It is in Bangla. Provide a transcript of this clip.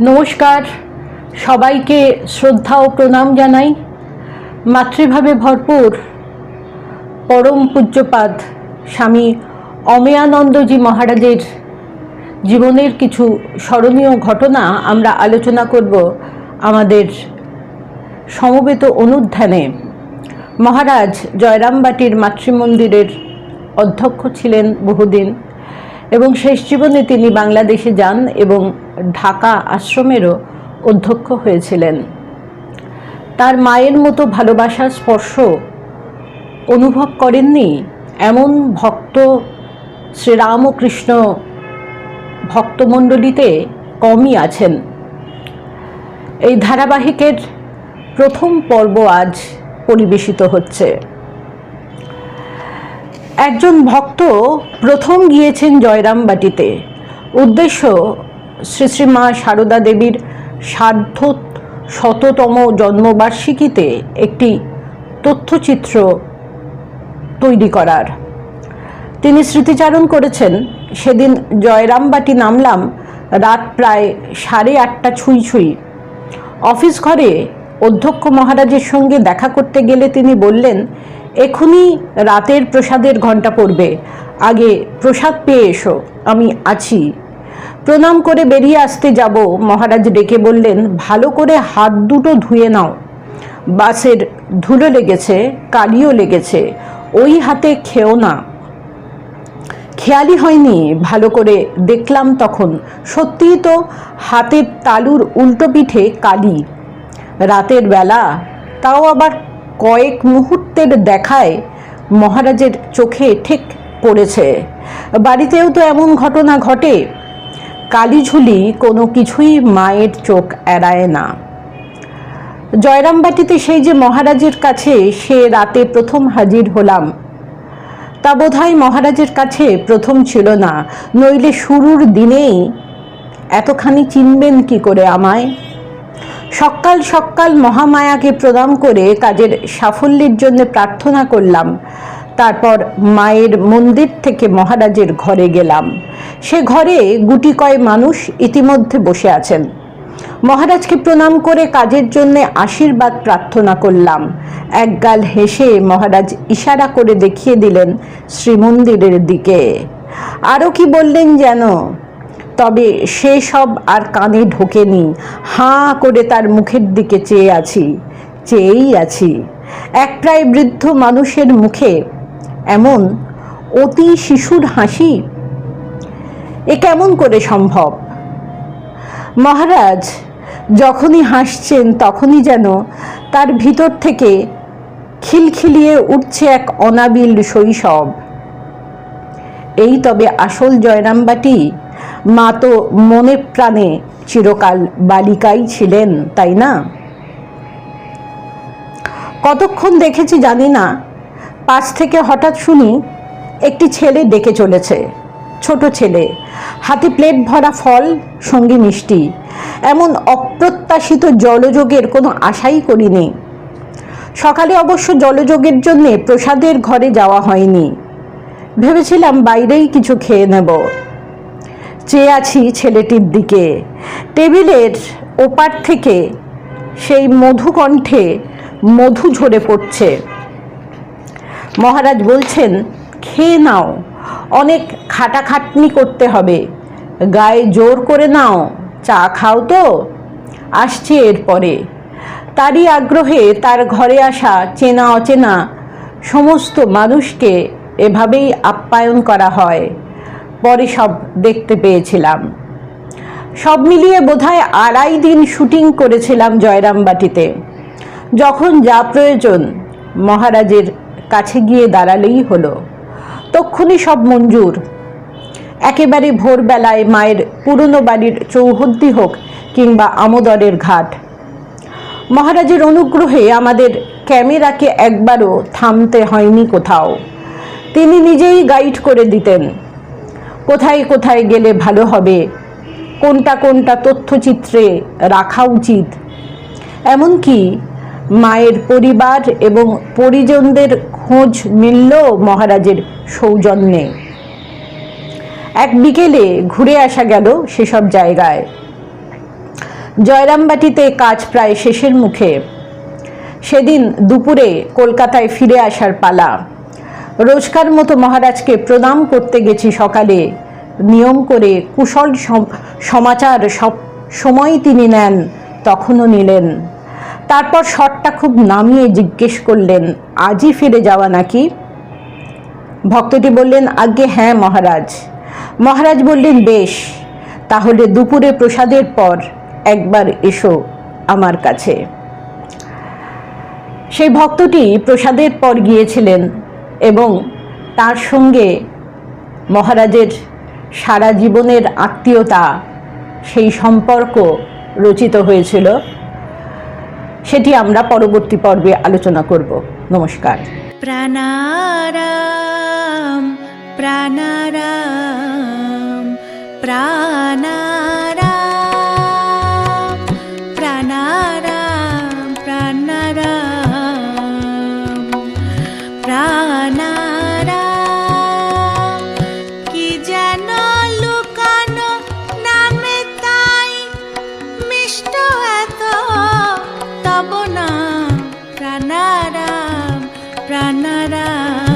নমস্কার। সবাইকে শ্রদ্ধা ও প্রণাম জানাই। মাতৃভাবে ভরপুর পরম পূজ্যপাদ স্বামী অমেয়ানন্দজি মহারাজের জীবনের কিছু স্মরণীয় ঘটনা আমরা আলোচনা করব আমাদের সমবেত অনুধ্যানে। মহারাজ জয়রামবাটির মাতৃমন্দিরের অধ্যক্ষ ছিলেন বহুদিন এবং শেষ জীবনে তিনি বাংলাদেশে যান এবং ঢাকা আশ্রমেরও অধ্যক্ষ হয়েছিলেন। তার মায়ের মতো ভালোবাসার স্পর্শ অনুভব করেননি এমন ভক্ত শ্রীরামকৃষ্ণ ভক্তমণ্ডলীতে কমই আছেন। এই ধারাবাহিকের প্রথম পর্ব আজ পরিবেশিত হচ্ছে। একজন ভক্ত প্রথম গিয়েছেন জয়রামবাটিতে। উদ্দেশ্য শ্রী শ্রী মা সারদা দেবীর সার্ধ শততম জন্মবার্ষিকীতে একটি তথ্যচিত্র তৈরি করার। তিনি স্মৃতিচারণ করেছেন, সেদিন জয়রামবাটি নামলাম রাত প্রায় সাড়ে আটটা ছুঁই ছুঁই। অফিস ঘরে অধ্যক্ষ মহারাজের সঙ্গে দেখা করতে গেলে তিনি বললেন এখনই রাতের প্রসাদের ঘণ্টা পড়বে। আগে প্রসাদ পেয়ে এসো, আমি আছি। প্রণাম করে বেরিয়ে আসতে যাব। মহারাজ ডেকে বললেন, ভালো করে হাত দুটো ধুয়ে নাও। বাসের ধুলো লেগেছে, কালিও লেগেছে, ওই হাতে খেও না। খেয়ালই হয়নি, ভালো করে দেখলাম তখন। সত্যিই তো হাতের তালুর উল্টো পিঠে কালি। রাতের বেলা তাও আবার কয়েক মুহূর্তের দেখায় মহারাজের চোখে ঠিক পড়েছে। বাড়িতেও তো এমন ঘটনা ঘটে। কালিঝুলি কোনো কিছুই মায়ের চোখ এড়ায় না। জয়রামবাটিতে সেই যে মহারাজের কাছে সে রাতে প্রথম হাজির হলাম। তা বোধহয় মহারাজের কাছে প্রথম ছিল না, নইলে শুরুর দিনেই এতখানি চিনবেন কি করে আমায়? সকাল সকাল মহামায়াকে প্রণাম করে কাজের সাফল্যের জন্য প্রার্থনা করলাম। তারপর মায়ের মন্দির থেকে মহারাজের ঘরে গেলাম। সে ঘরে গুটি কয় মানুষ ইতিমধ্যে বসে আছেন। মহারাজকে প্রণাম করে কাজের জন্য আশীর্বাদ প্রার্থনা করলাম। একগাল হেসে মহারাজ ইশারা করে দেখিয়ে দিলেন শ্রীমন্দিরের দিকে। আরও কি বললেন যেন? তবে সে সব আর কানে ঢোকেনি। হাঁ করে তার মুখের দিকে চেয়ে আছি, চেয়েই আছি। এক প্রায় বৃদ্ধ মানুষের মুখে এমন অতি শিশুর হাসি? এ কেমন করে সম্ভব? মহারাজ, যখনই হাসছেন তখনই যেন তার ভিতর থেকে খিলখিলিয়ে উঠছে এক অনাবিল শৈশব। এই তবে আসল জয়রামবাটি মা তো মনে প্রাণে চিরকাল বালিকাই ছিলেন, তাই না? কতক্ষণ দেখেছি জানি না পাশ থেকে হঠাৎ শুনি একটি ছেলে ডেকে চলেছে। ছোট ছেলে। হাতে প্লেট ভরা ফল, সঙ্গে মিষ্টি। এমন অপ্রত্যাশিত জলযোগের কোনো আশাই করিনি। সকালে অবশ্য জলযোগের জন্যে প্রসাদের ঘরে যাওয়া হয়নি। ভেবেছিলাম বাইরেই কিছু খেয়ে নেব। চেয়ে আছি ছেলেটির দিকে। টেবিলের ওপার থেকে সেই মধুকণ্ঠে মধু ঝরে পড়ছে। মহারাজ বলছেন, খেয়ে নাও, অনেক খাটাখাটনি করতে হবে। গায়ে জোর করে নাও, চা খাও তো। আসছে এরপরে। তারই আগ্রহে তার ঘরে আসা চেনা অচেনা সমস্ত মানুষকে এভাবেই আপ্যায়ন করা হয়। পরে সব দেখতে পেয়েছিলাম। সব মিলিয়ে বোধহয় আড়াই দিন শুটিং করেছিলাম জয়রামবাটিতে। যখন যা প্রয়োজন, মহারাজের কাছে গিয়ে দাঁড়ালেই হলো। তক্ষুনি সব মঞ্জুর। একেবারে ভোরবেলায় মায়ের পুরনো বাড়ির চৌহদ্দি হোক কিংবা আমোদরের ঘাট। মহারাজের অনুগ্রহে আমাদের ক্যামেরাকে একবারও থামতে হয়নি কোথাও। তিনি নিজেই গাইড করে দিতেন। কোথায় কোথায় গেলে ভালো হবে? কোনটা কোনটা তথ্যচিত্রে রাখা উচিত? এমনকি মায়ের পরিবার এবং পরিজনদের খোঁজ মিলল মহারাজের সৌজন্যে। এক বিকেলে ঘুরে আসা গেল সেসব জায়গায়। জয়রামবাটিতে কাজ প্রায় শেষের মুখে। সেদিন দুপুরে কলকাতায় ফিরে আসার পালা। রোজকার মতো মহারাজকে প্রণাম করতে গেছি সকালে। নিয়ম করে কুশল সমাচার সব সময় তিনি নেন, তখনও নিলেন। তারপর শটটা খুব নামিয়ে জিজ্ঞেস করলেন, আজই ফিরে যাওয়া নাকি? ভক্তটি বললেন আজ্ঞে হ্যাঁ মহারাজ। মহারাজ বললেন, বেশ, তাহলে দুপুরে প্রসাদের পর একবার এসো আমার কাছে। সেই ভক্তটি প্রসাদের পর গিয়েছিলেন এবং তার সঙ্গে মহারাজের সারা জীবনের আত্মীয়তা, সেই সম্পর্ক রচিত হয়েছিল। সেটি আমরা পরবর্তী পর্বে আলোচনা করব। নমস্কার। প্রাণারাম প্রাণারাম প্রাণারাম। না